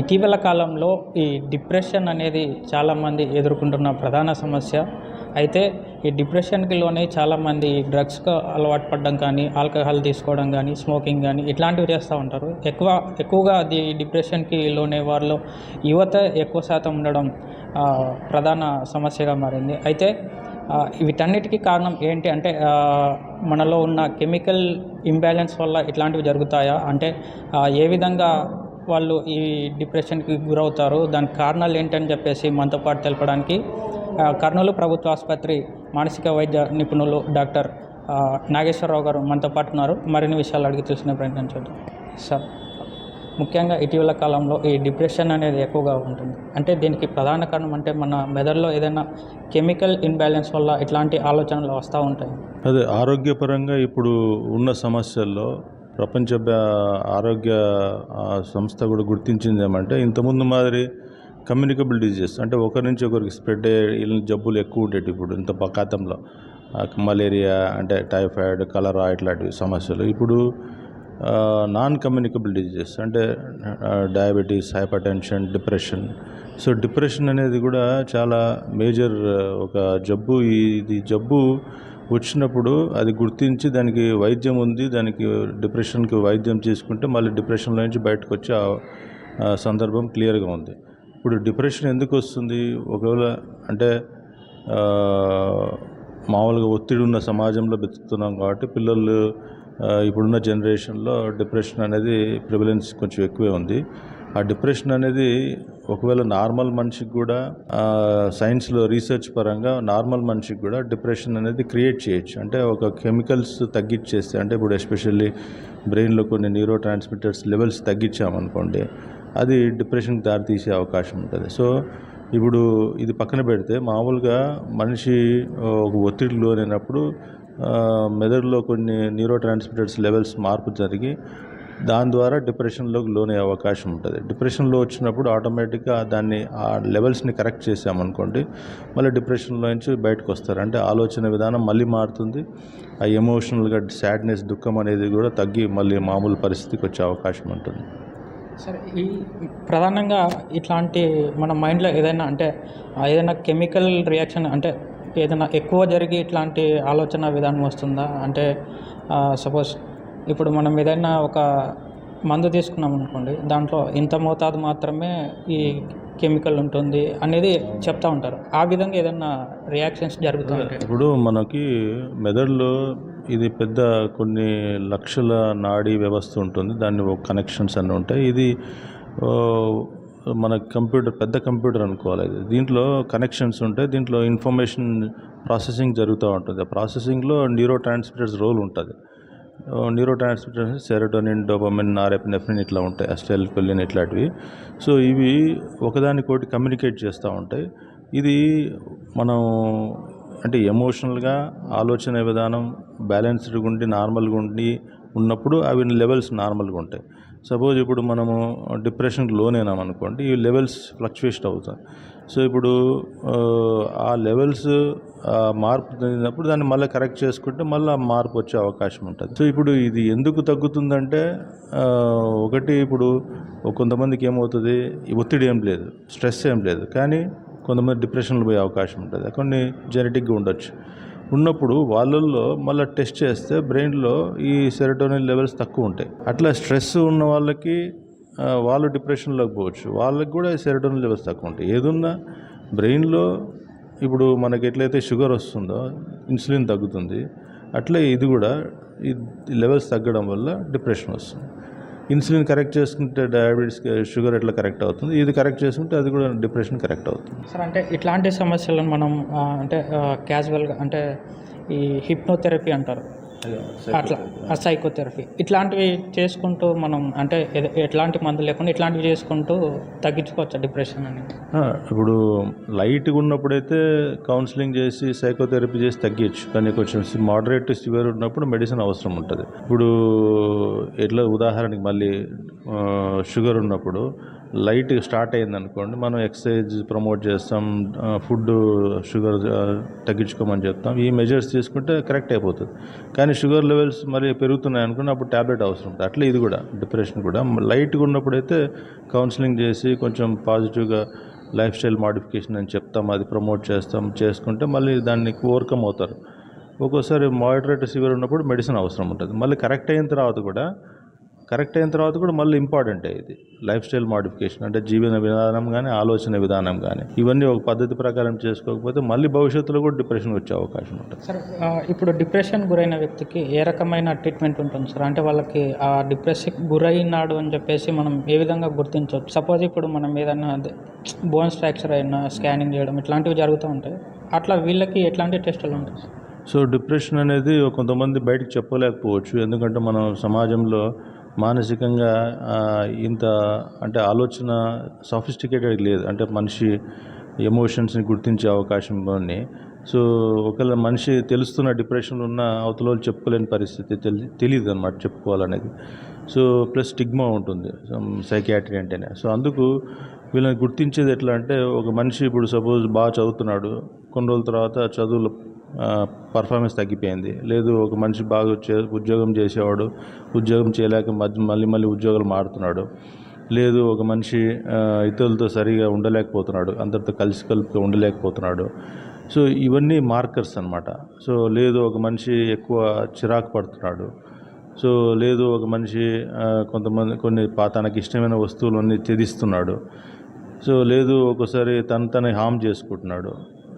ఇటీవల కాలంలో ఈ డిప్రెషన్ అనేది చాలామంది ఎదుర్కొంటున్న ప్రధాన సమస్య. అయితే ఈ డిప్రెషన్కి లోనే చాలామంది డ్రగ్స్కి అలవాటు పడడం కానీ ఆల్కహాల్ తీసుకోవడం కానీ స్మోకింగ్ కానీ ఇట్లాంటివి చేస్తూ ఉంటారు. ఎక్కువ ఎక్కువగా అది డిప్రెషన్కి లోనే వారిలో యువత ఎక్కువ శాతం ఉండడం ప్రధాన సమస్యగా మారింది. అయితే వీటన్నిటికీ కారణం ఏంటి అంటే మనలో ఉన్న కెమికల్ ఇంబ్యాలెన్స్ వల్ల ఇట్లాంటివి జరుగుతాయా? అంటే ఏ విధంగా వాళ్ళు ఈ డిప్రెషన్కి గురవుతారు. దానికి కారణాలు ఏంటని చెప్పేసి మనతో పాటు తెలపడానికి కర్నూలు ప్రభుత్వ ఆసుపత్రి మానసిక వైద్య నిపుణులు డాక్టర్ నాగేశ్వరరావు గారు మనతో పాటు ఉన్నారు. మరిన్ని విషయాలు అడిగి తెలిసిన ప్రయత్నం చేద్దాం. సార్ ముఖ్యంగా ఇటీవల కాలంలో ఈ డిప్రెషన్ అనేది ఎక్కువగా ఉంటుంది. అంటే దీనికి ప్రధాన కారణం అంటే మన మెదడులో ఏదైనా కెమికల్ ఇన్బ్యాలెన్స్ వల్ల ఇట్లాంటి ఆలోచనలు వస్తూ ఉంటాయి. అదే ఆరోగ్యపరంగా ఇప్పుడు ఉన్న సమస్యల్లో ప్రపంచ ఆరోగ్య సంస్థ కూడా గుర్తించింది ఏమంటే ఇంతకుముందు మాదిరి కమ్యూనికబుల్ డిజీజెస్ అంటే ఒకరి నుంచి ఒకరికి స్ప్రెడ్ అయ్యే జబ్బులు ఎక్కువ ఉండేవి ఇప్పుడు ఇంత పకాతంలో మలేరియా అంటే టైఫాయిడ్ కలరా ఇట్లాంటివి సమస్యలు. ఇప్పుడు నాన్ కమ్యూనికబుల్ డిజీజెస్ అంటే diabetes hypertension depression. So depression అనేది కూడా చాలా మేజర్ ఒక జబ్బు. ఇది జబ్బు వచ్చినప్పుడు అది గుర్తించి దానికి వైద్యం ఉంది దానికి డిప్రెషన్కి వైద్యం చేసుకుంటే మళ్ళీ డిప్రెషన్లో నుంచి బయటకు వచ్చే ఆ- సందర్భం క్లియర్గా ఉంది. ఇప్పుడు డిప్రెషన్ ఎందుకు వస్తుంది? ఒకవేళ అంటే మామూలుగా ఒత్తిడి ఉన్న సమాజంలో బతుకుతున్నాం కాబట్టి పిల్లలు ఇప్పుడున్న జనరేషన్లో డిప్రెషన్ అనేది ప్రివలెన్స్ కొంచెం ఎక్కువే ఉంది. ఆ డిప్రెషన్ అనేది ఒకవేళ నార్మల్ మనిషికి కూడా సైన్స్లో రీసెర్చ్ పరంగా నార్మల్ మనిషికి కూడా డిప్రెషన్ అనేది క్రియేట్ చేయొచ్చు. అంటే ఒక కెమికల్స్ తగ్గించేస్తే అంటే ఇప్పుడు ఎస్పెషల్లీ బ్రెయిన్లో కొన్ని న్యూరో ట్రాన్స్మిటర్స్ లెవెల్స్ తగ్గించామనుకోండి అది డిప్రెషన్కి దారితీసే అవకాశం ఉంటుంది. సో ఇప్పుడు ఇది పక్కన పెడితే మామూలుగా మనిషి ఒక ఒత్తిడి లోనైనప్పుడు మెదడులో కొన్ని న్యూరో ట్రాన్స్మిటర్స్ లెవెల్స్ మార్పు జరిగి దాని ద్వారా డిప్రెషన్లోకి లోనే అవకాశం ఉంటుంది. డిప్రెషన్లో వచ్చినప్పుడు ఆటోమేటిక్గా దాన్ని ఆ లెవెల్స్ని కరెక్ట్ చేసామనుకోండి మళ్ళీ డిప్రెషన్లో నుంచి బయటకు వస్తారు. అంటే ఆలోచన విధానం మళ్ళీ మారుతుంది. ఆ ఎమోషనల్గా సాడ్నెస్ దుఃఖం అనేది కూడా తగ్గి మళ్ళీ మామూలు పరిస్థితికి వచ్చే అవకాశం ఉంటుంది. సరే ఈ ప్రధానంగా ఇట్లాంటి మన మైండ్లో ఏదైనా అంటే ఏదైనా కెమికల్ రియాక్షన్ అంటే ఏదైనా ఎక్కువ జరిగి ఇట్లాంటి ఆలోచన విధానం వస్తుందా? అంటే సపోజ్ ఇప్పుడు మనం ఏదైనా ఒక మందు తీసుకున్నాం అనుకోండి దాంట్లో ఇంత మోతాదు మాత్రమే ఈ కెమికల్ ఉంటుంది అనేది చెప్తా ఉంటారు. ఆ విధంగా ఏదైనా రియాక్షన్స్ జరుగుతూ ఉంటాయి ఇప్పుడు మనకి మెదడులో ఇది పెద్ద కొన్ని లక్షల నాడీ వ్యవస్థ ఉంటుంది. దాన్ని ఒక కనెక్షన్స్ అన్నీ ఉంటాయి. ఇది మన కంప్యూటర్ పెద్ద కంప్యూటర్ అనుకోవాలి. ఇది దీంట్లో కనెక్షన్స్ ఉంటాయి. దీంట్లో ఇన్ఫర్మేషన్ ప్రాసెసింగ్ జరుగుతూ ఉంటుంది. ఆ ప్రాసెసింగ్లో న్యూరో ట్రాన్స్మిటర్స్ రోల్ ఉంటుంది. Neurotransmitters serotonin dopamine norepinephrine ఇట్లా ఉంటాయి అస్టెల్కొలిన్ ఇట్లాంటివి. సో ఇవి ఒకదానికోటి కమ్యూనికేట్ చేస్తూ ఉంటాయి. ఇది మనం అంటే ఎమోషనల్గా ఆలోచన విధానం బ్యాలెన్స్డ్గా ఉండి నార్మల్గా ఉండి ఉన్నప్పుడు అవి లెవెల్స్ నార్మల్గా ఉంటాయి. సపోజ్ ఇప్పుడు మనము డిప్రెషన్కి లోనైనాం అనుకోండి ఈ లెవెల్స్ ఫ్లక్చువేషన్ అవుతాయి. సో ఇప్పుడు ఆ, లెవెల్స్ ఆ మార్పు చెందినప్పుడు దాన్ని మళ్ళీ కరెక్ట్ చేసుకుంటే మళ్ళీ ఆ మార్పు వచ్చే అవకాశం ఉంటుంది. సో ఇప్పుడు ఇది ఎందుకు తగ్గుతుందంటే ఒకటి ఇప్పుడు కొంతమందికి ఏమవుతుంది ఒత్తిడి ఏం లేదు స్ట్రెస్ ఏం లేదు కానీ కొంతమంది డిప్రెషన్లో పోయే అవకాశం ఉంటుంది. కొన్ని జెనెటిక్గా ఉండొచ్చు. ఉన్నప్పుడు వాళ్ళల్లో మళ్ళీ టెస్ట్ చేస్తే బ్రెయిన్లో ఈ సెరటోనిన్ లెవెల్స్ తక్కువ ఉంటాయి. అట్లా స్ట్రెస్ ఉన్న వాళ్ళకి వాళ్ళు డిప్రెషన్లోకి పోవచ్చు. వాళ్ళకి కూడా సెరటోనిన్ లెవెల్స్ తక్కువ ఉంటాయి. ఏదున్నా బ్రెయిన్లో ఇప్పుడు మనకి ఎట్లయితే షుగర్ వస్తుందో ఇన్సులిన్ తగ్గుతుంది అట్లే ఇది కూడా ఈ లెవెల్స్ తగ్గడం వల్ల డిప్రెషన్ వస్తుంది. ఇన్సులిన్ కరెక్ట్ చేసుకుంటే డయాబెటీస్ షుగర్ ఎట్లా కరెక్ట్ అవుతుంది? ఇది కరెక్ట్ చేసుకుంటే అది కూడా డిప్రెషన్ కరెక్ట్ అవుతుంది. సార్ అంటే ఇట్లాంటి సమస్యలను మనం అంటే క్యాజువల్గా అంటే ఈ హిప్నోథెరపీ అంటారు. అట్లా సైకోథెరపీ. ఇట్లాంటివి చేసుకుంటూ మనం అంటే ఎట్లాంటి మందులు లేకుండా ఇట్లాంటివి చేసుకుంటూ తగ్గించుకోవచ్చు డిప్రెషన్ అనేది ఆ, ఇప్పుడు లైట్గా ఉన్నప్పుడైతే కౌన్సిలింగ్ చేసి సైకోథెరపీ చేసి తగ్గించు. కానీ కొంచెం మోడరేట్ సివియర్ ఉన్నప్పుడు మెడిసిన్ అవసరం ఉంటుంది. ఇప్పుడు ఎట్లా ఉదాహరణకి మళ్ళీ షుగర్ ఉన్నప్పుడు లైట్ స్టార్ట్ అయింది అనుకోండి మనం ఎక్సర్సైజ్ ప్రమోట్ చేస్తాం ఫుడ్ షుగర్ తగ్గించుకోమని చెప్తాం. ఈ మెజర్స్ తీసుకుంటే కరెక్ట్ అయిపోతుంది. కానీ షుగర్ లెవెల్స్ మరి పెరుగుతున్నాయి అనుకుని అప్పుడు ట్యాబ్లెట్ అవసరం ఉంటుంది. అట్లా ఇది కూడా డిప్రెషన్ కూడా. లైట్గా ఉన్నప్పుడైతే కౌన్సిలింగ్ చేసి కొంచెం పాజిటివ్గా లైఫ్ స్టైల్ మాడిఫికేషన్ అని చెప్తాం అది ప్రమోట్ చేస్తాం చేసుకుంటే మళ్ళీ దాన్ని ఓవర్కమ్ అవుతారు. ఒక్కోసారి మోడరేట్ సివియర్ ఉన్నప్పుడు మెడిసిన్ అవసరం ఉంటుంది. మళ్ళీ కరెక్ట్ అయిన తర్వాత కూడా కరెక్ట్ అయిన తర్వాత కూడా మళ్ళీ ఇంపార్టెంట్ ఇది. లైఫ్ స్టైల్ మాడిఫికేషన్ అంటే జీవన విధానం కానీ ఆలోచన విధానం కానీ ఇవన్నీ ఒక పద్ధతి ప్రకారం చేసుకోకపోతే మళ్ళీ భవిష్యత్తులో కూడా డిప్రెషన్ వచ్చే అవకాశం ఉంటుంది. సార్ ఇప్పుడు డిప్రెషన్ గురైన వ్యక్తికి ఏ రకమైన ట్రీట్మెంట్ ఉంటుంది సార్ అంటే వాళ్ళకి ఆ డిప్రెషన్ గురైనాడు అని చెప్పేసి మనం ఏ విధంగా గుర్తించవచ్చు? సపోజ్ ఇప్పుడు మనం ఏదైనా బోన్స్ ఫ్రాక్చర్ అయినా స్కానింగ్ చేయడం ఇట్లాంటివి జరుగుతూ ఉంటాయి. అట్లా వీళ్ళకి ఎట్లాంటి టెస్టులు ఉంటాయి సార్ సో డిప్రెషన్ అనేది కొంతమంది బయటకు చెప్పలేకపోవచ్చు. ఎందుకంటే మనం సమాజంలో మానసికంగా ఇంత అంటే ఆలోచన సఫిస్టికేటెడ్ లేదు. అంటే మనిషి ఎమోషన్స్ని గుర్తించే అవకాశం సో ఒకవేళ మనిషి తెలుస్తున్న డిప్రెషన్లో ఉన్న అవతల వాళ్ళు చెప్పుకోలేని పరిస్థితి తెలి తెలియదు అనమాట చెప్పుకోవాలనేది. సో ప్లస్ స్టిగ్మా ఉంటుంది. సైకియాట్రీ అంటేనే. సో అందుకు వీళ్ళని గుర్తించేది ఎట్లా అంటే ఒక మనిషి ఇప్పుడు సపోజ్ బాగా చదువుతున్నాడు. కొన్ని రోజుల తర్వాత చదువులో పర్ఫార్మెన్స్ తగ్గిపోయింది. లేదు ఒక మనిషి బాగా చే ఉద్యోగం చేసేవాడు ఉద్యోగం చేయలేక మధ్య మళ్ళీ మళ్ళీ ఉద్యోగాలు మారుతున్నాడు. లేదు ఒక మనిషి ఇతరులతో సరిగా ఉండలేకపోతున్నాడు అందరితో కలిసి కలిపి ఉండలేకపోతున్నాడు. సో ఇవన్నీ మార్కర్స్ అన్నమాట. సో లేదు ఒక మనిషి ఎక్కువ చిరాకు పడుతున్నాడు. సో లేదు ఒక మనిషి కొంతమంది కొన్ని తనకి ఇష్టమైన వస్తువులన్నీ త్యజిస్తున్నాడు. సో లేదు ఒకసారి తను తన హామ్ చేసుకుంటున్నాడు.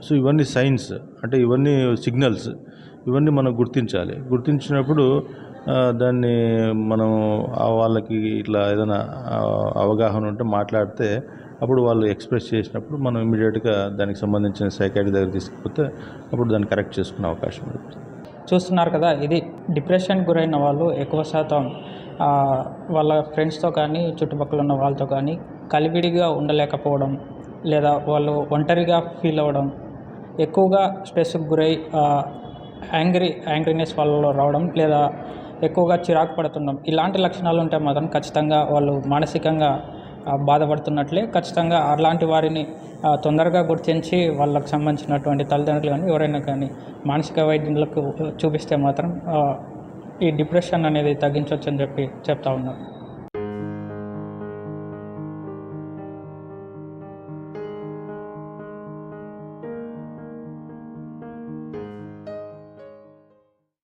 సో ఇవన్నీ సైన్స్ అంటే ఇవన్నీ సిగ్నల్స్ ఇవన్నీ మనం గుర్తించాలి. గుర్తించినప్పుడు దాన్ని మనం వాళ్ళకి ఇట్లా ఏదైనా అవగాహన ఉంటే మాట్లాడితే అప్పుడు వాళ్ళు ఎక్స్ప్రెస్ చేసినప్పుడు మనం ఇమీడియట్గా దానికి సంబంధించిన సైకాట్రీ దగ్గర తీసుకుపోతే అప్పుడు దాన్ని కరెక్ట్ చేసుకునే అవకాశం ఉంటుంది. చూస్తున్నారు కదా ఇది డిప్రెషన్ గురైన వాళ్ళు ఎక్కువ శాతం వాళ్ళ ఫ్రెండ్స్తో కానీ చుట్టుపక్కల ఉన్న వాళ్ళతో కానీ కలివిడిగా ఉండలేకపోవడం లేదా వాళ్ళు ఒంటరిగా ఫీల్ అవ్వడం ఎక్కువగా స్ట్రెస్కి గురై యాంగ్రీ యాంగ్రీనెస్ వాళ్ళలో రావడం లేదా ఎక్కువగా చిరాకు పడుతుండడం ఇలాంటి లక్షణాలు ఉంటే మాత్రం ఖచ్చితంగా వాళ్ళు మానసికంగా బాధపడుతున్నట్లే. ఖచ్చితంగా అలాంటి వారిని తొందరగా గుర్తించి వాళ్ళకు సంబంధించినటువంటి తల్లిదండ్రులు కానీ ఎవరైనా కానీ మానసిక వైద్యులకు చూపిస్తే మాత్రం ఈ డిప్రెషన్ అనేది తగ్గించవచ్చు అని చెప్పి చెప్తా ఉన్నారు